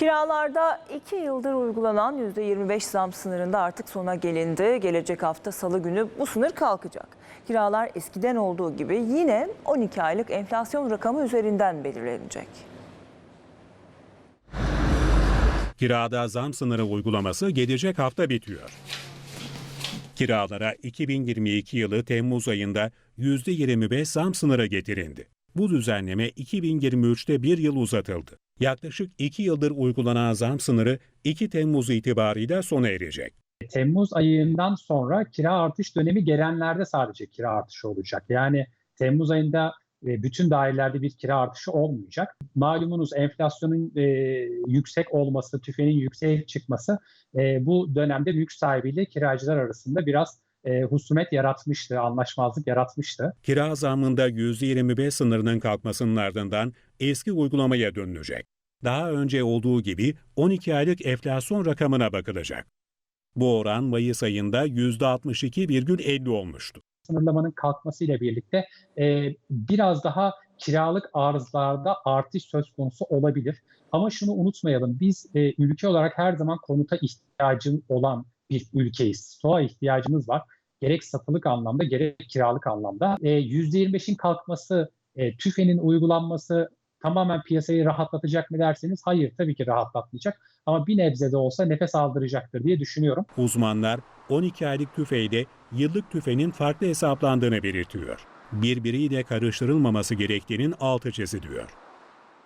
Kiralarda 2 yıldır uygulanan %25 zam sınırında artık sona gelindi. Gelecek hafta salı günü bu sınır kalkacak. Kiralar eskiden olduğu gibi yine 12 aylık enflasyon rakamı üzerinden belirlenecek. Kirada zam sınırı uygulaması gelecek hafta bitiyor. Kiralara 2022 yılı Temmuz ayında %25 zam sınırı getirildi. Bu düzenleme 2023'te bir yıl uzatıldı. Yaklaşık 2 yıldır uygulanan zam sınırı 2 Temmuz itibarıyla sona erecek. Temmuz ayından sonra kira artış dönemi gelenlerde sadece kira artışı olacak. Yani Temmuz ayında e, bütün dairelerde bir kira artışı olmayacak. Malumunuz enflasyonun e, yüksek olması, tüfeğin yükseğe çıkması e, bu dönemde mülk sahibiyle kiracılar arasında biraz e, husumet yaratmıştı, anlaşmazlık yaratmıştı. Kira zammında %25 sınırının kalkmasının ardından eski uygulamaya dönülecek. Daha önce olduğu gibi 12 aylık enflasyon rakamına bakılacak. Bu oran Mayıs ayında %62,50 olmuştu. sınırlamanın kalkmasıyla birlikte e, biraz daha kiralık arzlarda artış söz konusu olabilir. Ama şunu unutmayalım biz e, ülke olarak her zaman konuta ihtiyacı olan bir ülkeyiz. Stoğa ihtiyacımız var. Gerek satılık anlamda gerek kiralık anlamda. E, %25'in kalkması, e, TÜFE'nin uygulanması tamamen piyasayı rahatlatacak mı derseniz hayır tabii ki rahatlatmayacak. Ama bir nebze de olsa nefes aldıracaktır diye düşünüyorum. Uzmanlar 12 aylık tüfeğde yıllık tüfenin farklı hesaplandığını belirtiyor. Birbiriyle karıştırılmaması gerektiğinin altı çiziliyor.